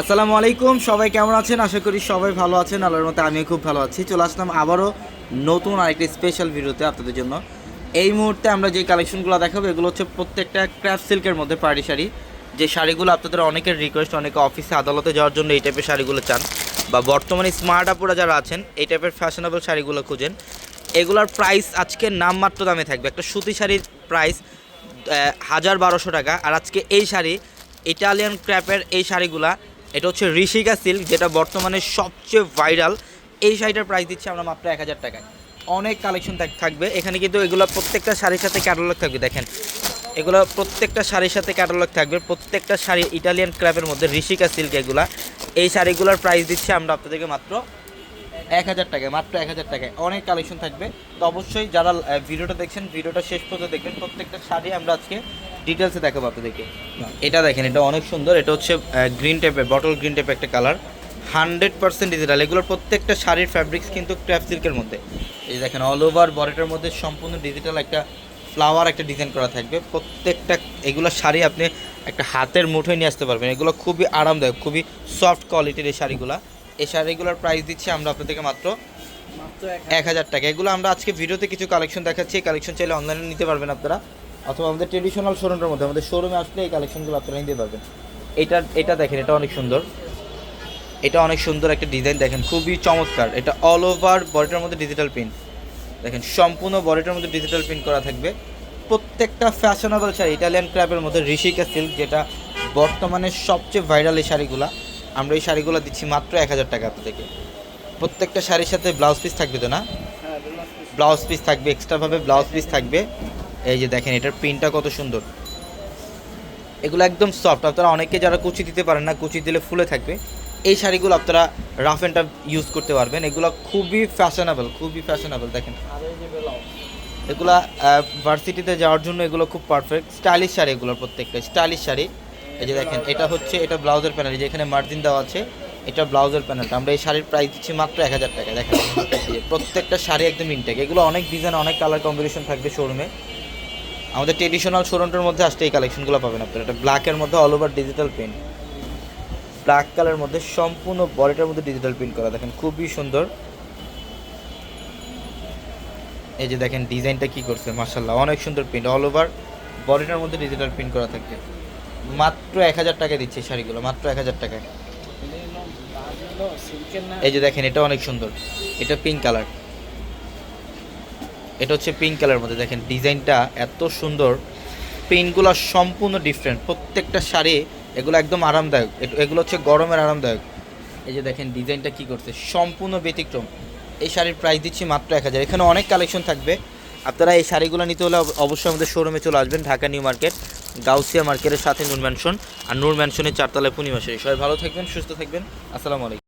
আসসালামু আলাইকুম, সবাই কেমন আছেন? আশা করি সবাই ভালো আছেন, আল্লাহর মতো আমিও খুব ভালো আছি। চলে আসলাম আবারও নতুন আরেকটি স্পেশাল ভিডিওতে আপনাদের জন্য। এই মুহূর্তে আমরা যে কালেকশনগুলো দেখাবো, এগুলো হচ্ছে প্রত্যেকটা ক্র্যাফট সিল্কের মধ্যে পার্টি শাড়ি। যে শাড়িগুলো আপনাদের অনেকের রিকোয়েস্ট অনেকে অফিসে আদালতে যাওয়ার জন্য এই টাইপের শাড়িগুলো চান, বা বর্তমানে স্মার্ট আপুরা যারা আছেন, এই টাইপের ফ্যাশনেবল শাড়িগুলো খুঁজেন। এগুলোর প্রাইস আজকে নামমাত্র দামে থাকবে। একটা সুতি শাড়ির প্রাইস হাজার বারোশো টাকা। আর আজকে এই শাড়ি ইটালিয়ান ক্র্যাপের এই শাড়িগুলা এটা হচ্ছে ঋষিকা সিল্ক, যেটা বর্তমানে সবচেয়ে ভাইরাল। এই শাড়িটার প্রাইস দিচ্ছি আমরা মাত্র এক হাজার টাকায়। অনেক কালেকশন থাকবে। এখানে কিন্তু এগুলো প্রত্যেকটা শাড়ির সাথে ক্যাটালগ থাকবে, দেখেন। এগুলো প্রত্যেকটা শাড়ির সাথে ক্যাটালগ থাকবে। প্রত্যেকটা শাড়ি ইটালিয়ান ক্র্যাপের মধ্যে ঋষিকা সিল্ক এগুলা। এই শাড়িগুলোর প্রাইস দিচ্ছি আমরা আপনাদেরকে মাত্র এক হাজার টাকায়, মাত্র এক হাজার টাকায়। অনেক কালেকশন থাকবে। তো অবশ্যই যারা ভিডিওটা দেখছেন, ভিডিওটা শেষ পর্যন্ত দেখবেন। প্রত্যেকটা শাড়ি আমরা আজকে ডিটেলসে দেখাবো আপনাদেরকে। এটা দেখেন এটা অনেক সুন্দর। এটা হচ্ছে গ্রিন টাইপের বটল গ্রিন টাইপের একটা কালার হান্ড্রেড পার্সেন্ট ডিজিটাল এগুলোর প্রত্যেকটা শাড়ির ফ্যাব্রিক্স কিন্তু ক্র্যাপ সিল্কের মধ্যে। এই দেখেন অল ওভার বডিটার মধ্যে সম্পূর্ণ ডিজিটাল একটা ফ্লাওয়ার একটা ডিজাইন করা থাকবে। প্রত্যেকটা এগুলো শাড়ি আপনি একটা হাতের মুঠোয় নিয়ে আসতে পারবেন। এগুলো খুবই আরামদায়ক খুবই সফট কোয়ালিটির এই শাড়িগুলো। এই শাড়িগুলোর প্রাইস দিচ্ছি আমরা আপনাদেরকে মাত্র এক হাজার। টাকা। এগুলো আমরা আজকে ভিডিওতে কিছু কালেকশন দেখাচ্ছি। এই কালেকশন চাইলে অনলাইনে নিতে পারবেন আপনারা। অথবা আমাদের ট্রেডিশনাল শোরুমের মধ্যে আমাদের শোরুমে আসলে এই কালেকশনগুলো আপনারা নিতে পারবেন। এটা এটা দেখেন এটা অনেক সুন্দর। এটা অনেক সুন্দর একটা ডিজাইন দেখেন খুবই চমৎকার। এটা অল ওভার বডিটার মধ্যে ডিজিটাল প্রিন্ট দেখেন সম্পূর্ণ বডিটার মধ্যে ডিজিটাল প্রিন্ট করা থাকবে। প্রত্যেকটা ফ্যাশনেবল শাড়ি ইটালিয়ান ক্র্যাপের মধ্যে ঋষিকা সিল্ক যেটা বর্তমানে সবচেয়ে ভাইরাল এই শাড়িগুলো। আমরা এই শাড়িগুলো দিচ্ছি মাত্র এক হাজার টাকা আপনাদেরকে প্রত্যেকটা শাড়ির সাথে ব্লাউজ পিস থাকবে তো না? ব্লাউজ পিস থাকবে এক্সট্রাভাবে ব্লাউজ পিস থাকবে। এই যে দেখেন, এটার প্রিন্টটা কত সুন্দর। এগুলো একদম সফট আপনারা অনেকে যারা কুচি দিতে পারেন না, কুচি দিলে ফুলে থাকবে। এই শাড়িগুলো আপনারা রাফ অ্যান্ড টাফ ইউজ করতে পারবেন। এগুলো খুবই ফ্যাশনেবল খুবই ফ্যাশনেবল দেখেন। এগুলা ভার্সিটিতে যাওয়ার জন্য এগুলো খুব পারফেক্ট স্টাইলিশ শাড়ি এগুলো প্রত্যেকটা স্টাইলিশ শাড়ি। এই যে দেখেন, এটা হচ্ছে, এটা ব্লাউজের প্যানেল যেখানে মার্জিন দেওয়া আছে, এটা ব্লাউজের প্যানেলটা আমরা এই শাড়ির প্রাইস দিচ্ছি মাত্র এক হাজার টাকা। দেখেন প্রত্যেকটা শাড়ি একদম ইনটেক এগুলো অনেক ডিজাইন অনেক কালার কম্বিনেশন থাকবে শোরুমে আমাদের ট্রেডিশনাল শোরুমটার মধ্যে আসতে এই কালেকশনগুলো পাবেন আপনারা। এটা ব্ল্যাকের মধ্যে all over digital print black কালারের মধ্যে সম্পূর্ণ বডিটার মধ্যে ডিজিটাল প্রিন্ট করা। দেখেন, খুবই সুন্দর। এই যে দেখেন, ডিজাইনটা কি করছে মার্শাল্লাহ অনেক সুন্দর প্রিন্ট অল ওভার বডিটার মধ্যে ডিজিটাল প্রিন্ট করা থাকবে মাত্র এক হাজার টাকা দিচ্ছে শাড়িগুলো, মাত্র এক হাজার টাকায়। এই যে দেখেন, এটা অনেক সুন্দর। এটা পিঙ্ক কালার এটা হচ্ছে পিঙ্ক কালার মধ্যে। দেখেন ডিজাইনটা এত সুন্দর। প্রিন্টগুলো সম্পূর্ণ ডিফারেন্ট প্রত্যেকটা শাড়ি এগুলো একদম আরামদায়ক। এগুলো হচ্ছে গরমের আরামদায়ক। এই যে দেখেন ডিজাইনটা কি করছে? সম্পূর্ণ ব্যতিক্রম। এই শাড়ির প্রাইস দিচ্ছি মাত্র এক হাজার। এখানে অনেক কালেকশন থাকবে। আপনারা এই শাড়িগুলো নিতে হলে অবশ্যই আমাদের শোরুমে চলে আসবেন, ঢাকা নিউ মার্কেট, গাউসিয়া মার্কেটের সাথে নূর ম্যানশন আর নূর ম্যানশনের চারতলায় পূর্ণিমা সবাই ভালো থাকবেন, সুস্থ থাকবেন। আসসালামু আলাইকুম।